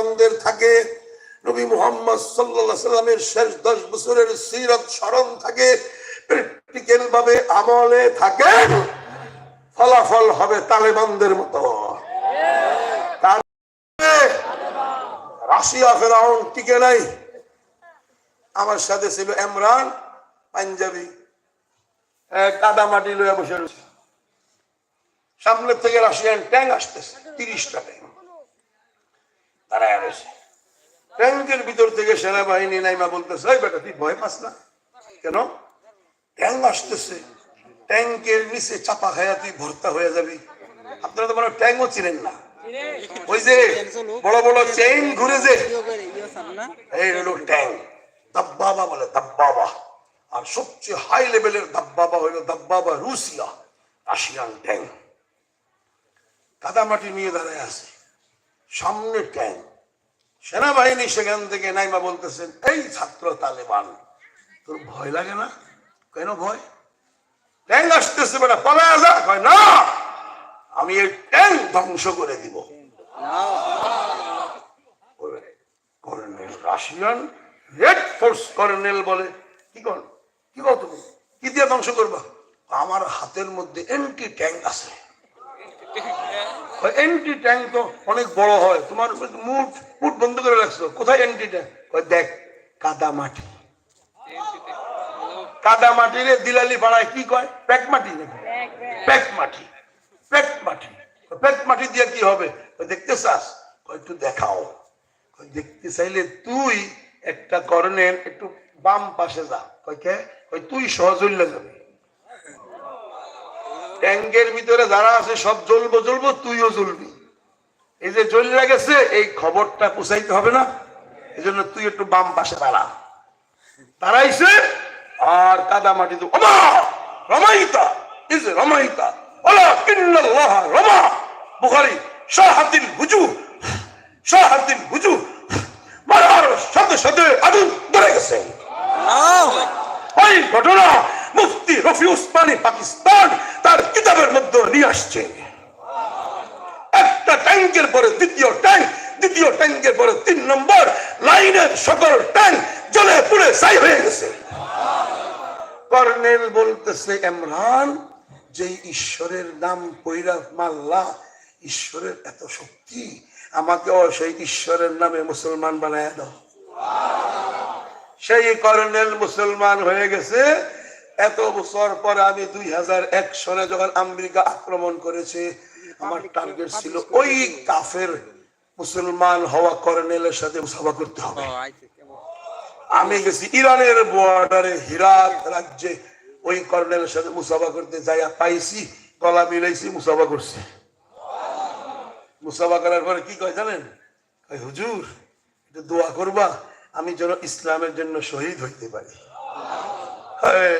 মুসলমানদের থাকে, নবী মুহাম্মদ আলাইহি সাল্লামের শেষ দশ বছরের সিরত স্মরণ থাকে প্র্যাকটিক্যাল ভাবে আমলে থাকে, ফলাফল হবে তালেবানদের মতো। রাশিয়া ফেরাউন টিকে নাই। আমার সাথে ছিল ইমরান পাঞ্জাবি। কাদা মাটি লইয়া বসে রয়েছে। সামনের থেকে রাশিয়ান ট্যাঙ্ক আসতেছে, তিরিশটা ট্যাঙ্ক। দাঁড়ায় রয়েছে। ট্যাঙ্কের ভিতর থেকে সেনাবাহিনী নাইমা বলতেছে, "এই বেটা, তুই ভয় পাস না? কেন? ট্যাঙ্ক আসতেছে। ট্যাঙ্কের নিচে চাপা খায়া তুই ভর্তা হয়ে যাবি। আপনারা তো মানে ট্যাঙ্কও চিনেন না। ওই যে বড় বড় চেইন ঘুরে যে, এই হলো ট্যাঙ্ক। দাব্বাবা বলে, দাব্বাবা। আর সবচেয়ে হাই লেভেলের দাব্বাবা হইল দাব্বাবা রুশিয়া, রাশিয়ান ট্যাঙ্ক। কাদামাটি নিয়ে দাঁড়ায় আছে। সামনে ট্যাঙ্ক। সেনাবাহিনী সেখান থেকে নাইমা বলতেছেন, এই ছাত্র তালেবান, তোর ভয় লাগে না? কেন ভয়? ট্যাঙ্ক আসতেছে বেটা, পালায় যা। কয়, না, আমি এই ট্যাঙ্ক ধ্বংস করে দিব। Colonel Russian, red force colonel বলে। কি কর কি কর তুমি? কি দিয়ে ধ্বংস করবা? আমার হাতের মধ্যে এন্টি ট্যাঙ্ক আছে। এন্টি ট্যাঙ্ক তো অনেক বড় হয়। তোমার মুঠ মুঠ বন্ধ করে রাখছো। কোথায় এন্টি ট্যাঙ্ক দেখ, কাদা মাটি। কাদা মাটিরে দিলালি পাড়ায় কি কয়? প্যাক মাটি নাকি? প্যাক মাটি। প্যাক মাটি। প্যাক মাটি দিয়ে কি হবে? দেখতে চাস? একটু দেখাও। দেখতে চাইলে তুই একটা করণের একটু বাম পাশে যা। কয় কয়, তুই সহজল্য যাবে। ট্যাঙ্কের ভিতরে যারা আছে সব জ্বলবো জ্বলবো তুইও জ্বলবি। এই যে জ্বলে গেছে এই খবরটা পুষাইতে হবে না। এই জন্য তুই একটু বাম পাশে দাঁড়া। দাঁড়াইছে আর কাদা মাটি তো রমাইতা ইজ রমাইতা ওলা কিন্নাল্লাহ রমা। বুখারী শাহাতিল হুজু শাহাতিল হুজু মারার সাথে সাথে আগুন ধরে গেছে। ওই ঘটনা মুফতি রফি উসমানী পাকিস্তান তার কিতাবের মধ্যে নিয়ে আসছে। একটা ট্যাঙ্কের পরে দ্বিতীয় ট্যাঙ্ক, দ্বিতীয় ট্যাঙ্কের পরে তিন নম্বর, লাইনের সকল ট্যাঙ্ক জ্বলে পুড়ে ছাই হয়ে গেছে। কর্নেল বলতেছে, ইমরান যে ঈশ্বরের নাম পৈরা মাল্লা ঈশ্বরের এত শক্তি, আমাকেও সেই ঈশ্বরের নামে মুসলমান বানায় দাও। সেই কর্নেল মুসলমান হয়ে গেছে এত বছর পরে আমি দুই হাজার এক সনে যখন আমেরিকা আক্রমণ করেছে আমার টার্গেট ছিল ওই কাফের মুসলমান হওয়া কর্নেলের সাথে মুসাফা করতে হবে। আমি গেছি ইরানের বর্ডারে হিরাত রাজ্যে ওই কর্নেলের সাথে মুসাফা করতে যাইয়া পাইছি গলা মিলাইছি মুসাফা করছি। মুসাফা করার পরে কি কয় জানেন? হুজুর একটু দোয়া করবা আমি যেন ইসলামের জন্য শহীদ হইতে পারি। হায়।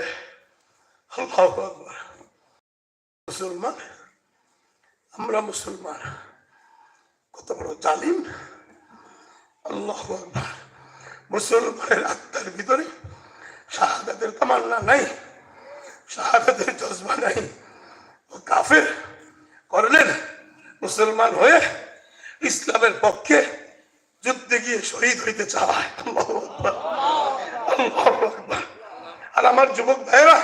মুসলমান? আমরা মুসলমান। কত বড় জালিম। আল্লাহ মুসলমানের আত্মার ভিতরে শাহাদাতের তামান্না নাই, শাহাদাতের জজবা নাই। ও কাফের করলেন মুসলমান হয়ে ইসলামের পক্ষে যুদ্ধে গিয়ে শহীদ হইতে আকবার। আর আমার যুবক ভাইরা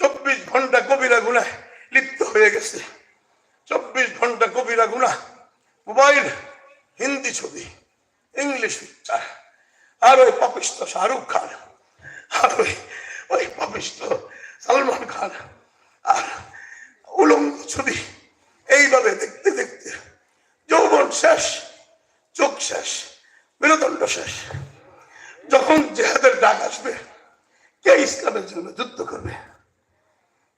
চব্বিশ ঘণ্টা কবিরা গুনায় লিপ্ত হয়ে গেছে। চব্বিশ ঘণ্টা কবিরা গুনা মোবাইল, হিন্দি ছবি, ইংলিশ পিকচার আর ওই পাপিষ্ট শাহরুখ খান, আর ওই ওই পাপিষ্ট সালমান খান, আর উলঙ্গ ছবি। এইভাবে দেখতে দেখতে যৌবন শেষ, চোখ শেষ, মেরুদণ্ড শেষ। যখন জেহাদের ডাক আসবে, কে ইসলামের জন্য যুদ্ধ করবে?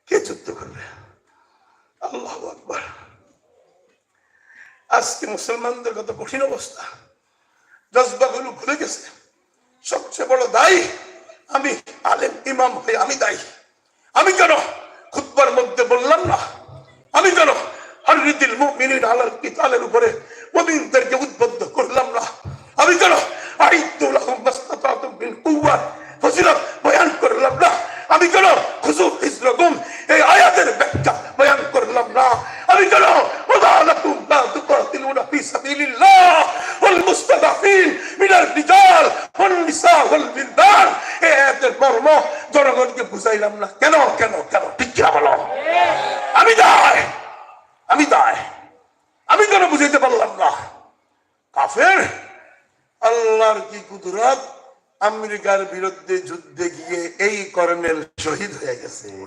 কে যুদ্ধ করবে? আল্লাহ আকবার। আজকে মুসলমানদের কত কঠিন অবস্থা। জজবাগুলো ভুলে গেছে। সবচেয়ে বড় দায়ী আমি আলেম ইমাম হয়ে আমি দায়ী। আমি কেন খুতবার মধ্যে বললাম না? আমি কেন হরিদিল উপরে উদ্বুদ্ধ করলাম না? আমি কেন আইদুল আহম মাস্তাতাতুম কুওয়া ফজিলত বয়ান করলাম না? আমি কেন খুজু হিজরকুম এই আয়াতের ব্যাখ্যা বয়ান করলাম না। আমি কেন? আমি দায়। আমি কেন বুঝাইতে পারলাম না? কাফের, আল্লাহর কি কুদরত? আমেরিকার বিরুদ্ধে যুদ্ধে গিয়ে এই কর্নেল শহীদ হয়ে গেছে।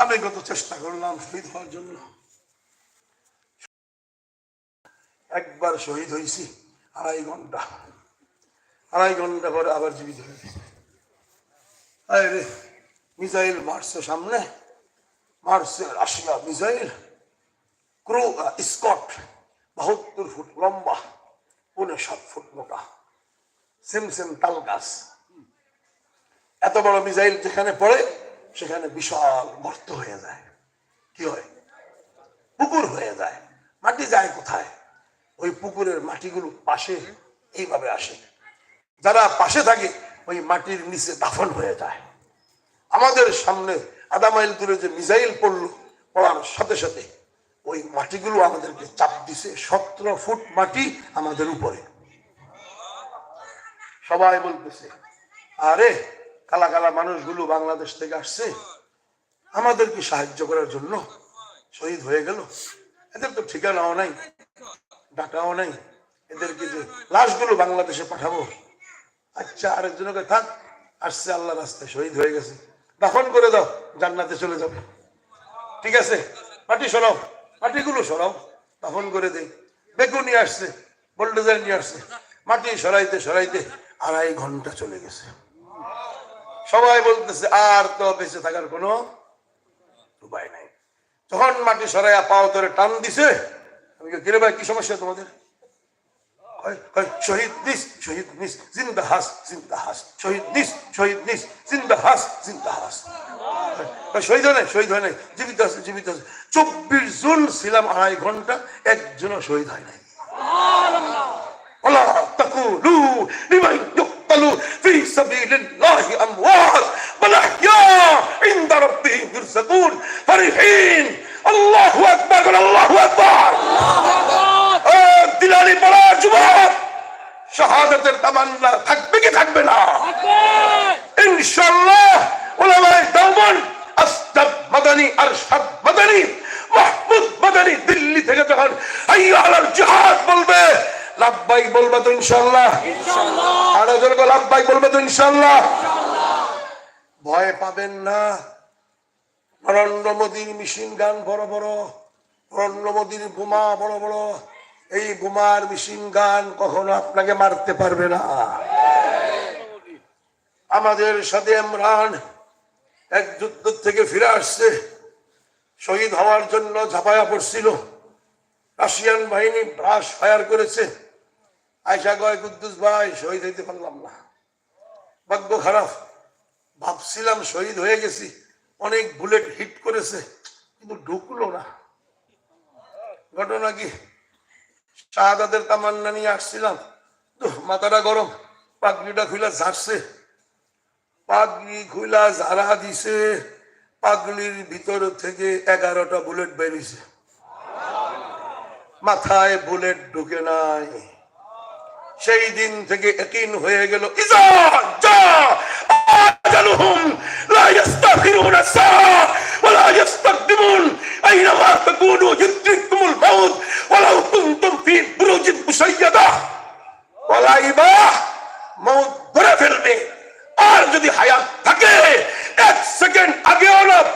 আমি কত চেষ্টা করলাম শহীদ হওয়ার জন্য। একবার শহীদ হয়েছি, আড়াই ঘণ্টা। আড়াই ঘণ্টা পরে আবার জীবিত হয়ে গেছি রে, মিসাইল মারছে সামনে, মারছে রাশিয়া মিসাইল, ক্রু স্কট, বাহাত্তর ফুট লম্বা, পৌনে সাত ফুট মোটা। সেম সেম তাল গাছ। এত বড় মিসাইল যেখানে পড়ে সেখানে বিশাল গর্ত হয়ে যায়। কি হয়? পুকুর হয়ে যায়। মাটি যায় কোথায়? ওই পুকুরের মাটিগুলো পাশে এইভাবে আসে। যারা পাশে থাকে, ওই মাটির নিচে দাফন হয়ে যায়। আমাদের সামনে আধা মাইল দূরে যে মিসাইল পড়ল, পড়ার সাথে সাথে ওই মাটিগুলো আমাদেরকে চাপ দিছে। সতেরো ফুট মাটি আমাদের উপরে। সবাই বলতেছে, আরে কালা কালা মানুষগুলো বাংলাদেশ থেকে আসছে, আমাদেরকে সাহায্য করার জন্য শহীদ হয়ে গেল। এদের তো ঠিকানাও নাই, ডাটাও নাই, এদেরকে যে লাশগুলো বাংলাদেশে পাঠাবো। আচ্ছা আরেকজনকে থাক আসছে আল্লাহ রাস্তায়, শহীদ হয়ে গেছে। দাফন করে দাও, জান্নাতে চলে যাবে ঠিক আছে, মাটি সরাও, মাটিগুলো সরাও, দাফন করে দেই বেগুন নিয়ে আসছে বোল্ডোজার নিয়ে আসছে। মাটি সরাইতে সরাইতে আড়াই ঘণ্টা চলে গেছে। সবাই বলতেছে আর তো বেঁচে থাকার কোনো উপায় নাই। তখন মাটি সরাইয়া পাও ধরে টান দিছে আমি কিরে ভাই কি সমস্যা তোমাদের? শহীদ হয় নাই শহীদ হয় নাই জীবিত জীবিত চব্বিশ জুন ছিলাম আড়াই ঘণ্টা একজনও শহীদ হয় নাই। في سبيل الله اموات بل احياء عند ربهم يرزقون فرحين الله اكبر قل الله اكبر آه، দিলালি পড়া যুবক শাহাদাতের তামান্না থাকবে কি থাকবে না ইনশাআল্লাহ ওলামায়ে দেওবন্দ আসদাব মাদানী আরশাদ মাদানী মাহমুদ মাদানী দিল্লি থেকে যখন হাইয়া আলাল জিহাদ বলবে লাভবাই বলবে তো ইনশাআল্লাহ। আরও জন লাভবাই বলবে তো ইনশাআল্লাহ। ভয় পাবেন না। নরেন্দ্র মোদীর মেশিন গান বড় বড় নরেন্দ্র মোদীর বোমা বড় বড়। এই বোমার মেশিন গান কখনো আপনাকে মারতে পারবে না। আমাদের সাথে ইমরান এক যুদ্ধ থেকে ফিরে আসছে। শহীদ হওয়ার জন্য ঝাঁপায়া পড়ছিল। রাশিয়ান বাহিনী ব্রাশ ফায়ার করেছে। আয়সা গয় কুদ্দুস ভাই, শহীদ হইতে পারলাম না। ভাগ্য খারাপ। ভাবছিলাম শহীদ হয়ে গেছি। অনেক বুলেট হিট করেছে, কিন্তু ঢুকলো না। ঘটনা কি? শাহাদাতের তামান্না নিয়ে আসছিলাম। মাথাটা গরম। পাগড়িটা খুলে ঝাড়ছে। পাগড়ি খুলা ঝাড়া দিছে। পাগড়ির ভিতর থেকে এগারোটা বুলেট বেরিয়েছে। মাথায় বুলেট ঢুকে নাই। সেই দিন থেকে একিন হয়ে গেল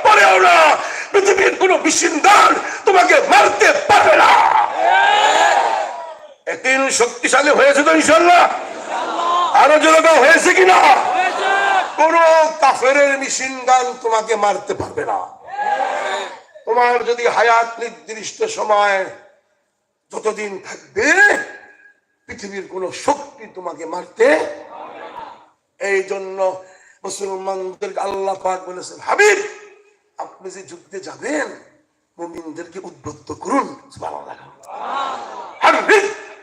পরেও না, পৃথিবীর কোন বিশিন্দার তোমাকে মারতে পারবে না একদিন শক্তিশালী হয়েছে তো ইনশাল্লাহ আরও জনতা হয়েছে কিনা কোন কাফের মেশিন গান তোমাকে মারতে পারবে না। তোমার যদি হায়াত নির্দিষ্ট সময় যতদিন থাকবে, পৃথিবীর কোন শক্তি তোমাকে মারতে এই জন্য মুসলমানদের আল্লাহ পাক বলেছেন, হাবিব, আপনি যে যুদ্ধে যাবেন, মুমিনদেরকে উদ্বুদ্ধ করুন। হাবিব!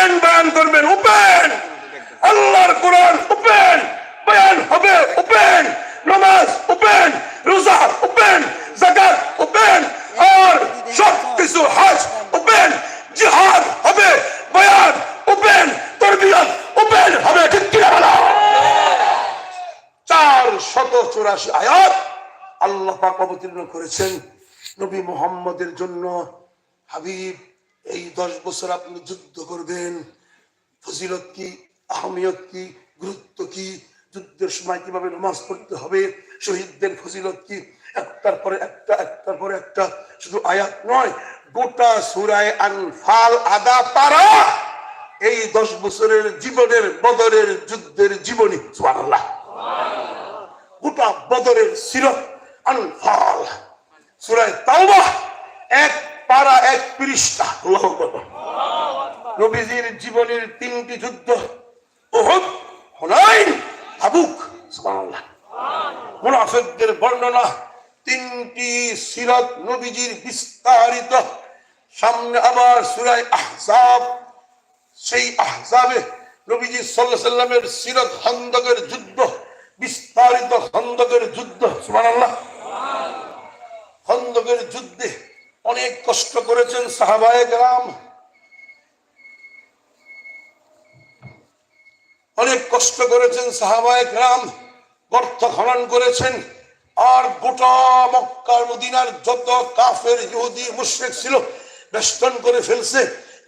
ওপেন বয়ান করবেন ওপেন আল্লাহর কোরআন ওপেন বয়ান হবে ওপেন নামাজ ওপেন রোজা ওপেন জাকাত ওপেন আর সব কিছু হজ ওপেন জিহাদ হবে, বয়ান ওপেন তরবিয়ত ওপেন হবে, ঠিক কিনা বলো? চার শত চুরাশি আয়াত আল্লাহ পাক অবতীর্ণ করেছেন নবী মোহাম্মদের জন্য। হাবিব এই দশ বছর আপনি যুদ্ধ করবেন। ফজিলত কি, আহমিয়ত কি, গুরুত্ব কি, যুদ্ধের সময় কীভাবে নামাজ পড়তে হবে, শহীদদের ফজিলত কি, একটার পরে একটা, একটার পরে একটা, শুধু আয়াত নয়, গোটা সুরায় আনফাল আদা পারা। এই দশ বছরের জীবনের বদরের যুদ্ধের জীবনী, সুবহানাল্লাহ। গোটা বদরের সিরত আনফাল। সুরায় তাওবা, এক পারা এক পৃষ্ঠা আল্লাহু নবীজির জীবনের তিনটি যুদ্ধ ওহদ হুনাইন, তাবুক, সুবহানাল্লাহ। মুনাফিকদের বর্ণনা, তিনটি সিরাত নবীজির বিস্তারিত। সামনে আবার সূরা আহজাব। সেই আহজাবে নবীজি আলাইহি সাল্লামের সিরাত খন্দকের যুদ্ধ, বিস্তারিত খন্দকের যুদ্ধ, সুবহানাল্লাহ। খন্দকের যুদ্ধে অনেক কষ্ট করেছেন সাহাবায়ে কেরাম। অনেক কষ্ট করেছেন সাহাবায়ে কেরাম গর্ত খনন করেছেন। আর গোটা মক্কার মদিনার যত কাফের ইহুদি মুশরিক ছিল বেষ্টন করে ফেলছে।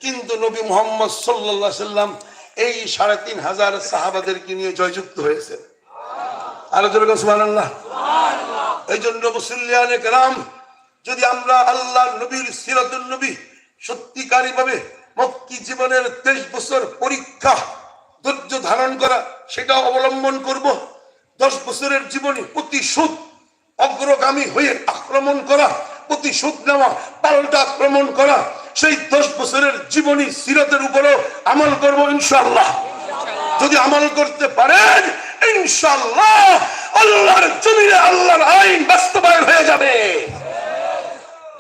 কিন্তু নবী মোহাম্মদ আলাইহি সাল্লাম এই সাড়ে তিন হাজার সাহাবাদেরকে নিয়ে জয়যুক্ত হয়েছে। আলোচনা সুবহানাল্লাহ। এই জন্য মুসল্লিয়ানে কেরাম যদি আমরা আল্লাহ নবীর সিরাতুল নবী সত্যিকারী ভাবে মক্কি জীবনের তেইশ বছর পরীক্ষা, ধৈর্য ধারণ করা, সেটা অবলম্বন করব, দশ বছরের জীবনী প্রতিশোধ, অগ্রগামী হয়ে আক্রমণ করা, প্রতিশোধ নেওয়া, পাল্টা আক্রমণ করা, সেই দশ বছরের জীবনী সিরাতের উপরও আমল করব ইনশাআল্লাহ। যদি আমল করতে পারেন ইনশাল্লাহ আল্লাহর জমিনে আল্লাহর আইন বাস্তবায়ন হয়ে যাবে।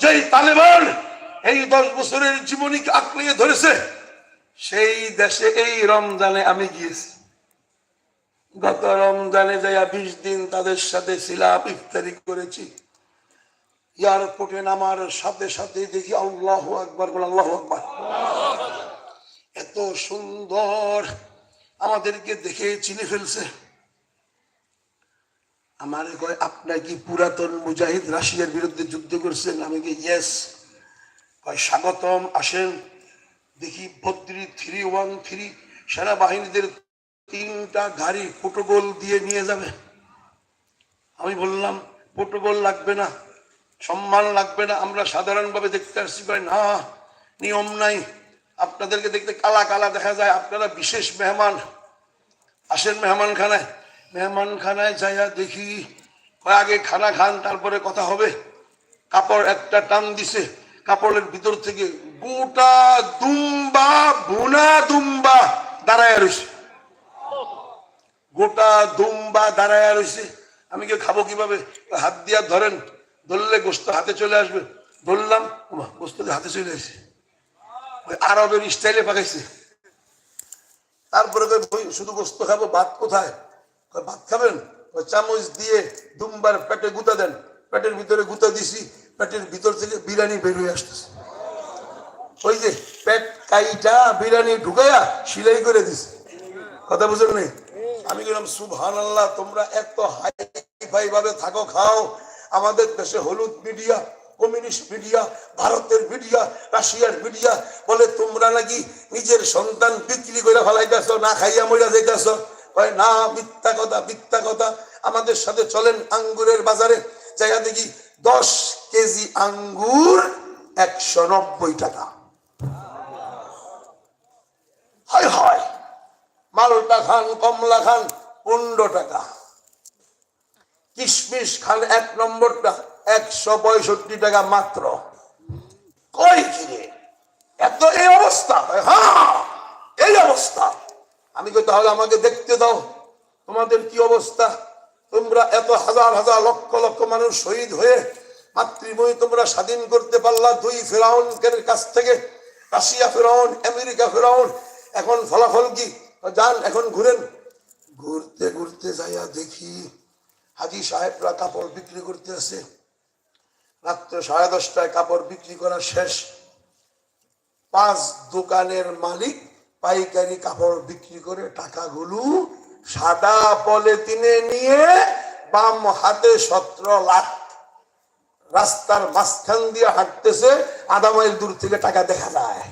যেই তালেবান এই দশ বছরের জীবনীকে আঁকড়িয়ে ধরেছে, সেই দেশে এই রমজানে আমি গিয়েছি। গত রমজানে যাইয়া বিশ দিন তাদের সাথে ছিলাম ইফতারি করেছি। এয়ারপোর্টে নামার সাথে সাথে দেখি আল্লাহ আকবর বলে আল্লাহ আকবর। এত সুন্দর আমাদেরকে দেখে চিনে ফেলছে। আমার কয়, আপনার কি পুরাতন মুজাহিদ রাশিয়ার বিরুদ্ধে যুদ্ধ করছেন? আমি কি ইয়েস কয়, স্বাগতম, আসেন। দেখি বদ্রি থ্রি ওয়ান থ্রি সেনাবাহিনীদের তিনটা গাড়ি প্রোটোকল দিয়ে নিয়ে যাবে। আমি বললাম, প্রোটোকল লাগবে না, সম্মান লাগবে না, আমরা সাধারণভাবে দেখতে আসছি। কয়, না, নিয়ম নাই। আপনাদেরকে দেখতে কালা কালা দেখা যায়। আপনারা বিশেষ মেহমান। আসেন মেহমান খানায় মেহমান খানায় যাইয়া দেখি আগে খানা খান তারপরে কথা হবে। কাপড় একটা টান দিছে কাপড়ের ভিতর থেকে গোটা দুম্বা ভুনা দুম্বা দাঁড়ায় রয়েছে গোটা দুম্বা দাঁড়ায় রয়েছে আমি কি খাব কীভাবে? হাত দিয়া ধরেন ধরলে গোস্ত হাতে চলে আসবে। ধরলাম গোস্ত হাতে চলে আসে। ওই আরবের স্টাইলে পাকাইছে। তারপরে কয়, "ভই, শুধু গোস্ত খাব ভাত কোথায়? ভাত খাবেন? চামচ দিয়ে দুমবার পেটে গুতা দেন। পেটের ভিতরে গুতা দিছি, পেটের ভিতর থেকে বিরিয়ানি বের হয়ে আসতেছে। ওই যে পেট কাইটা বিরিয়ানি ঢুকাইয়া সিলাই করে দিছে। কথা বুঝেন নাই? আমি বললাম সুবহান আল্লাহ তোমরা এত হাই ফাই ভাবে থাকো, খাও। আমাদের দেশে হলুদ মিডিয়া, কমিউনিস্ট মিডিয়া, ভারতের মিডিয়া, রাশিয়ার মিডিয়া বলে তোমরা নাকি নিজের সন্তান বিক্রি করে ফেলাইতেছ, না খাইয়া মরিয়া যাইতেছ? কয় না, মিথ্যা কথা মিথ্যা কথা। আমাদের সাথে চলেন আঙ্গুরের বাজারে। দেখি দশ কেজি আঙ্গুর একশো নব্বই টাকা। হয় হয়, মালটা খান, কমলা খান, পনেরো টাকা। কিশমিশ খান এক নম্বরটা, একশো পঁয়ষট্টি টাকা মাত্র। কয় কিরে? এত এই অবস্থা? হ্যাঁ এই অবস্থা। আমি কই, তাহলে আমাকে দেখতে দাও, তোমাদের কি অবস্থা? তোমরা এত হাজার হাজার লক্ষ লক্ষ মানুষ শহীদ হয়ে মাতৃভূমি তোমরা স্বাধীন করতে পারলা দুই ফেরাউনের কাছ থেকে। রাশিয়া ফেরাউন, আমেরিকা ফেরাউন, এখন ফলাফল কি? যান, এখন ঘুরেন। ঘুরতে ঘুরতে যাইয়া দেখি হাজি সাহেবরা কাপড় বিক্রি করতে আছে রাত্র সাড়ে দশটায় কাপড় বিক্রি করা শেষ। পাঁচ দোকানের মালিক পাইকারি কাপড় বিক্রি করে টাকাগুলো সাদা পলিথিনে নিয়ে বাম হাতে সতেরো লাখ রাস্তার মাঝখান দিয়ে হাঁটতেছে, আধা মাইল দূর থেকে টাকা দেখা যায়।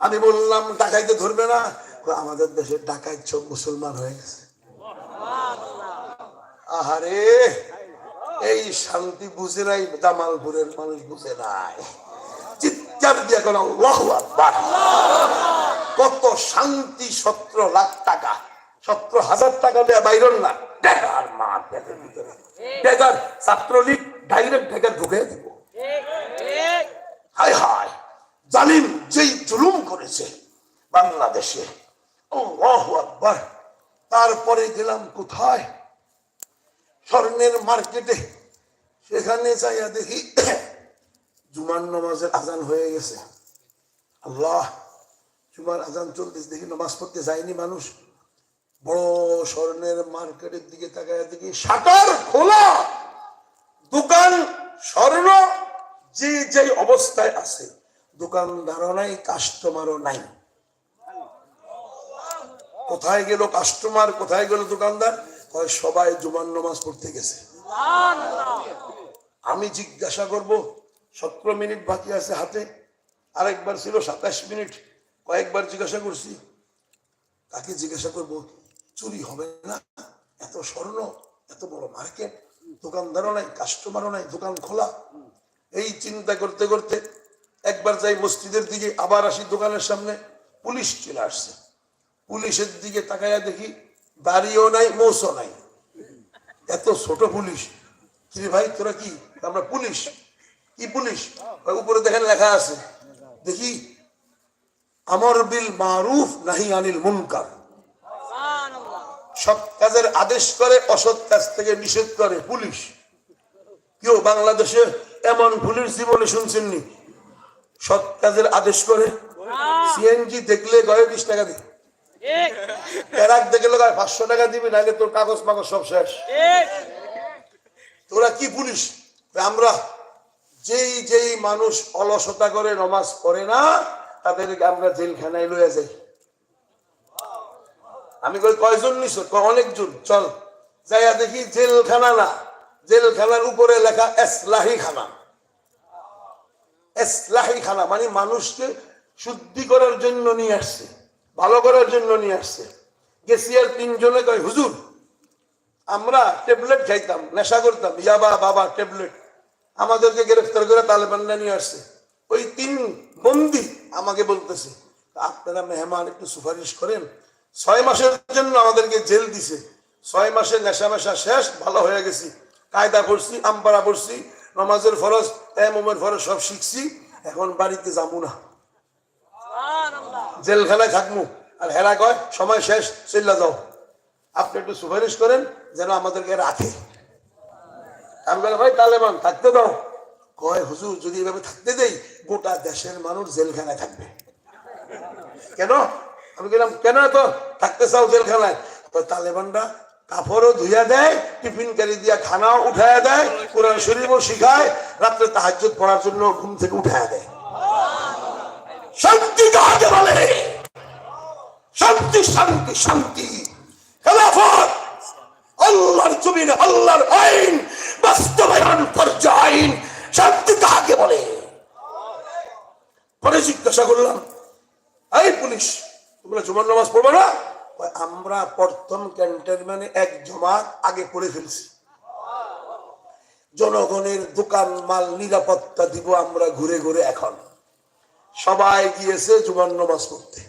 আমি বললাম ডাকাইতে ধরবে না। আমাদের দেশে ডাকাইত সব মুসলমান হয়ে গেছে। আহারে, এই শান্তি বুঝে নাই, জামালপুরের মানুষ বুঝে নাই। চিৎকার দিয়ে আকবার। কত শান্তি সতেরো লাখ টাকা। সতেরো হাজার টাকা দেয়া বাইরন না। ডেকার মা ডেকার ছাত্রলীগ ডাইরেক্ট ডেকার ঢুকে দিব। হায় হায়, জালিম যেই জুলুম করেছে বাংলাদেশে। আকবার। তারপরে গেলাম কোথায়? স্বর্ণের মার্কেটে। সেখানে যাইয়া দেখি জুমার নামাজের আজান হয়ে গেছে। আল্লাহ জুমার আজান চলতেছে দেখি নামাজ পড়তে যায়নি মানুষ। বড় স্বর্ণের মার্কেটের দিকে তাকায় দেখি শাটার খোলা। দোকান স্বর্ণ যে যে অবস্থায় আছে। দোকানদারও নাই কাস্টমারও নাই। কোথায় গেল কাস্টমার কোথায় গেল দোকানদার? সবাই জুমান নামাজ পড়তে গেছে। আমি জিজ্ঞাসা করব সতেরো মিনিট বাকি আছে হাতে। আরেকবার ছিল সাতাশ মিনিট। কয়েকবার জিজ্ঞাসা করছি তাকে জিজ্ঞাসা করব? চুরি হবে না? এত স্বর্ণ, এত বড় মার্কেট, দোকানদারও নাই, কাস্টমারও নাই, দোকান খোলা। এই চিন্তা করতে করতে একবার যাই মসজিদের দিকে, আবার আসি দোকানের সামনে, পুলিশ চলে আসছে। পুলিশের দিকে তাকাইয়া দেখি, বাড়িও নাই, মৌসও নাই। এত ছোট পুলিশ। ভাই, তোরা কি? আমরা পুলিশ। কি পুলিশ? উপরে দেখেন লেখা আছে দেখি আমর বিল মারুফ নাহি আনিল মুনকার। সৎ কাজের আদেশ করে অসৎ কাজ থেকে নিষেধ করে পুলিশ। কেউ বাংলাদেশে এমন পুলিশ জীবনে শুনছেননি? সৎ কাজের আদেশ করে সিএনজি দেখলে গয়ে বিশ টাকা দিই ট্রাক দেখলে পাঁচশো টাকা দিবি নাহলে তোর কাগজ মাগজ সব শেষ। তোরা কি পুলিশ? আমরা যেই যেই মানুষ অলসতা করে নমাজ পড়ে না তাদেরকে আমরা জেলখানায় লইয়া যাই। আমি কই, কয়জন কয়, অনেকজন। চল, যাইয়া দেখি জেলখানা না। জেলখানার উপরে লেখা এসলাহি খানা এসলাহি খানা মানে মানুষকে শুদ্ধি করার জন্য নিয়ে আসছে, ভালো করার জন্য নিয়ে আসছে। গেছি আর তিনজনে কয়, হুজুর, আমরা ট্যাবলেট খাইতাম, নেশা করতাম। ইয়াবা বাবা, ট্যাবলেট। আমাদেরকে গ্রেফতার করে তালেবানরা নিয়ে আসছে। ওই তিন বন্দি আমাকে বলতেছে আপনারা মেহমান একটু সুপারিশ করেন। ছয় মাসের জন্য আমাদেরকে জেল দিছে। ছয় মাসের নেশা মেশা শেষ ভালো হয়ে গেছি। কায়দা পড়ছি আমপাড়া পড়ছি নমাজের ফরজ এমের ফরজ সব শিখছি। এখন বাড়িতে যাব না। জেলখানায় থাকব। আর হেরা কয় সময় শেষ চিল্লা যাও। আপনি একটু সুপারিশ করেন যেন আমাদেরকে রাখে। আমি বলে ভাই, তালেবান, থাকতে দাও। কয়, হুজুর, যদি এভাবে থাকতে দেই, গোটা দেশের মানুষ জেলখানায় থাকবে। কেন? আমি গেলাম কেন তো থাকতে চাও জেলখানায়? তো তালেবানরা কাপড়ও ধুইয়া দেয় টিফিন কারি দিয়া খানাও উঠাইয়া দেয়, কোরআন শরীফও শিখায়, রাত্রে তাহাজ্জুদ পড়ার জন্য ঘুম থেকে উঠাইয়া দেয়। শান্তি কাকে বলে? শান্তি শান্তি শান্তি। খেলাফত! আল্লাহর জমিনে, আল্লাহর আইন, বাস্তবায়ন পর্যায় আইন, শান্তি কাকে বলে? পরে জিজ্ঞাসা করলাম, এই পুলিশ, তোমরা জুমার নামাজ পড়বে না? আমরা প্রথম ক্যান্টনমেন্টে এক জমাত আগে পড়ে ফেলছি। জনগণের দোকান মাল নিরাপত্তা দিব আমরা ঘুরে ঘুরে এখন। সবাই গিয়েছে জুমার নামাজ পড়তে।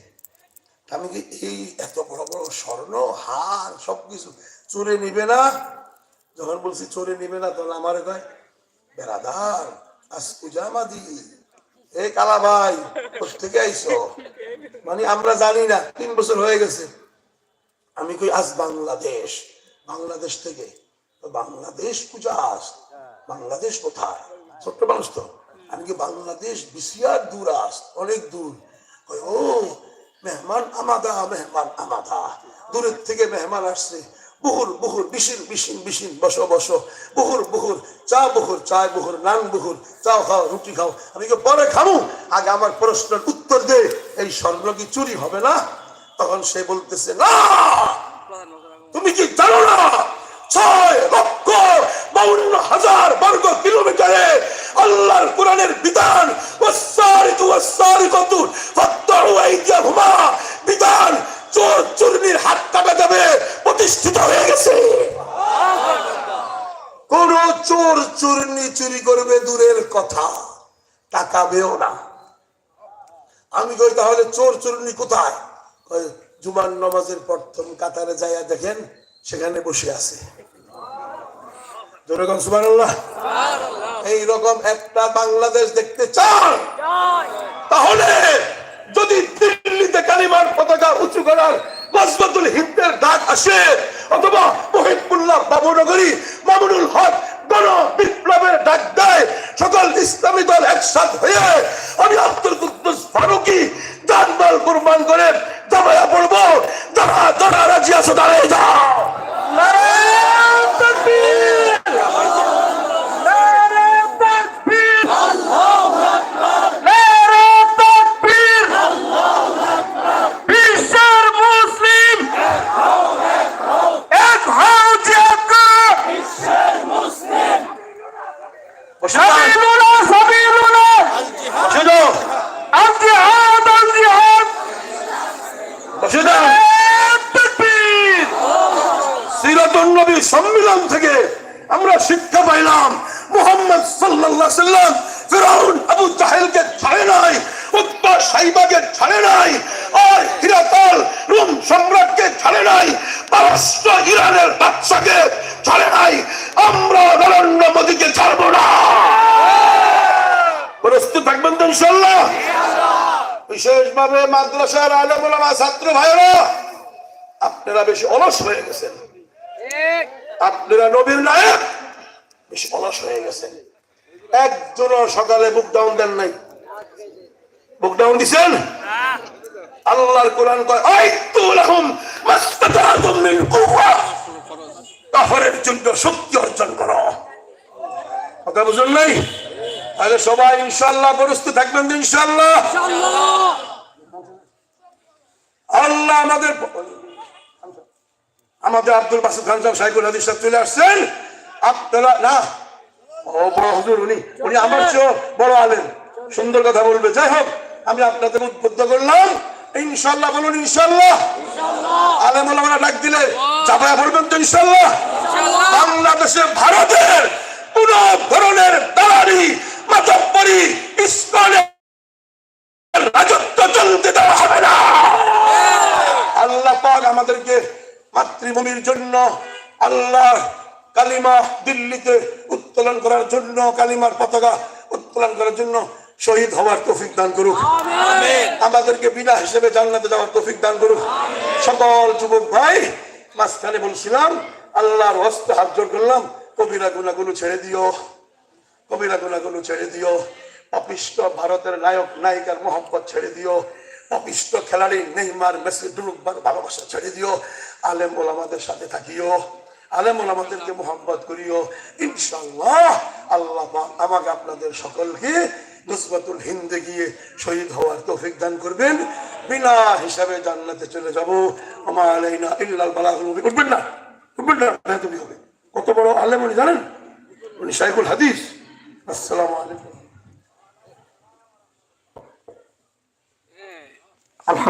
আমি কি, এই এত বড় বড় স্বর্ণ, হার, সবকিছু চোরে নিবে না। যখন বলছি চোরে নিবে না তখন আমার কয়, বেড়াদার আজ পূজা মাদি এই কালা ভাই থেকে আইছো? মানে আমরা জানি না, তিন বছর হয়ে গেছে। আমি কই, আজ বাংলাদেশ বাংলাদেশ থেকে। বাংলাদেশ পূজাস বাংলাদেশ কোথায়? ছোট্ট মানুষ তো। আমি কি বাংলাদেশ বিশিয়ার দূর আস অনেক দূর। ও, মেহমান আমাদা মেহমান আমাদা। দূরের থেকে মেহমান আসছে বুহুর বুহুর বিশিন বিশিন বিশিন বসো বসো। বুহুর বুহুর চা বুহুর চায় বুহুর নান বুহুর চাও খাও, রুটি খাও। আমি কি পরে খাব আগে আমার প্রশ্নের উত্তর দে। এই স্বর্ণ কি চুরি হবে না? তখন সে বলতেছে, না! তুমি কি জানো না? ছয় লক্ষ বাউন্ন হাজার বর্গ কিলোমিটারে আল্লাহর কোরআনের বিধান ওয়াসারিকু ওয়াসারিকাতু ফাত্তাউ আইদিয়াহুমা। বিধান, চোর চুরনির হাত কাটা যাবে। প্রতিষ্ঠিত হয়ে গেছে। কোন চোর চুরনি চুরি করবে দূরের কথা তাকাবেও না। আমি কই, তাহলে চোর চুরনি কোথায়? জুমার নামাজের প্রথম কাতারে যাইয়া দেখেন, সেখানে বসে আছে। এইরকম একটা বাংলাদেশ দেখতে চান, তাহলে যদি দিল্লিতে কালিমার পতাকা উঁচু করার মজবতুল হিন্দের ডাক আসে। অথবা মহিবুল্লাহ বাবুনগরী মামুনুল হক গণ বিপ্লবের ডাক দেয়। সকল ইসলামী দল একসাথ হয়ে আমি আব্দুল কুদ্দুস ফারুকি, জানমাল কুরবান করে দাবায়া পড়ব যারা যারা রাজি আছো দাঁড়িয়ে যাও নারায়ণ তাকবীর! নারায়ণ তাকবীর! নারায়ণ তাকবীর! বিশ্বের মুসলিম এক হও জাগো সাবিলুনা সাবিলুনা শুনো আল জিহাদ আল জিহাদ শুনো তাকবীর সিরাতুন নবী সম্মেলন থেকে আমরা শিক্ষা পাইলাম মুহাম্মদ সাল্লাল্লাহু আলাইহি সাল্লাম ফিরাউন আবু জাহেলকে ছাড়ে নাই উত্তর সাইবাকে ছাড়ে নাই আর হিরাতাল রোম সম্রাটকে ছাড়ে নাই পারস্য ইরানের বাদশাকে ছাড়ে নাই আমরা নরেন্দ্র মোদীকে ছাড়বো না প্রস্তুত থাকবেন তো ইনশাল্লাহ বিশেষভাবে মাদ্রাসার আলেম ছাত্র ভাইরা আপনারা বেশি অলস হয়ে গেছেন। আপনারা নবীর নায়ক বেশি অলস হয়ে গেছেন। একজনও সকালে বুক ডাউন দেন নাই। বুক ডাউন দিছেন? আল্লাহর কোরআন কয় কাফেরের জন্য শক্তি অর্জন করো। কথা বুঝুন নাই? তাহলে সবাই ইনশাআল্লাহ প্রস্তুত থাকবেন তো ইনশাআল্লাহ। আল্লাহ আমাদের আমাদের আব্দুল বাসুদ খান সাহেব সাইকুল হাদিস সাহেব চলে আসছেন। আপনারা না ও বড় হুজুর উনি উনি আমার চেয়েও বড় আলেন সুন্দর কথা বলবে। যাই হোক আমি আপনাদের উদ্বুদ্ধ করলাম। ইনশাল্লাহ বলুন ইনশাল্লাহ। আলেম ওলামারা ডাক দিলে চাপায় বলবেন তো ইনশাল্লাহ। বাংলাদেশে ভারতের কোন ধরনের দালালি মাতব্বরি ইস্কনের রাজত্ব চলতে দেওয়া হবে না। আল্লাহ পাক আমাদেরকে মাতৃভূমির জন্য আল্লাহ কালিমা দিল্লিতে উত্তোলন করার জন্য কালিমার পতাকা উত্তোলন করার জন্য শহীদ হওয়ার তৌফিক দান করুক। আমাদেরকে বিনা হিসেবে জান্নাতে যাওয়ার তৌফিক দান করুক। সকল যুবক ভাই মাঝখানে বলছিলাম আল্লাহর হস্তে হাত জোর করলাম কবিরা গুনাগুলো ছেড়ে দিও। কবিরা গুনাগুলো ছেড়ে দিও। অপিষ্ট ভারতের নায়ক, নায়িকার মোহাম্মত ছেড়ে দিও। অপিষ্ট খেলাড়ি নেইমার, মেসি ডুরুকবার ভালোবাসা ছেড়ে দিও। আলেম ওলামাদের সাথে থাকিও। আলেম ওলামাদেরকে মোহাম্মত করিও। ইনশাল্লাহ আল্লাহ আমাকে আপনাদের সকলকে নুসবাতুল হিন্দে গিয়ে শহীদ হওয়ার তৌফিক দান করবেন। বিনা হিসাবে জান্নাতে চলে যাব। আমার ইল্লাল বালাগুল মুবিন। উঠবেন না উঠবেন না তুমি হবে। কত বড় আলেম উনি জানেন? উনি শাইখুল হাদিস। আসসালামু আলাইকুম। الحمد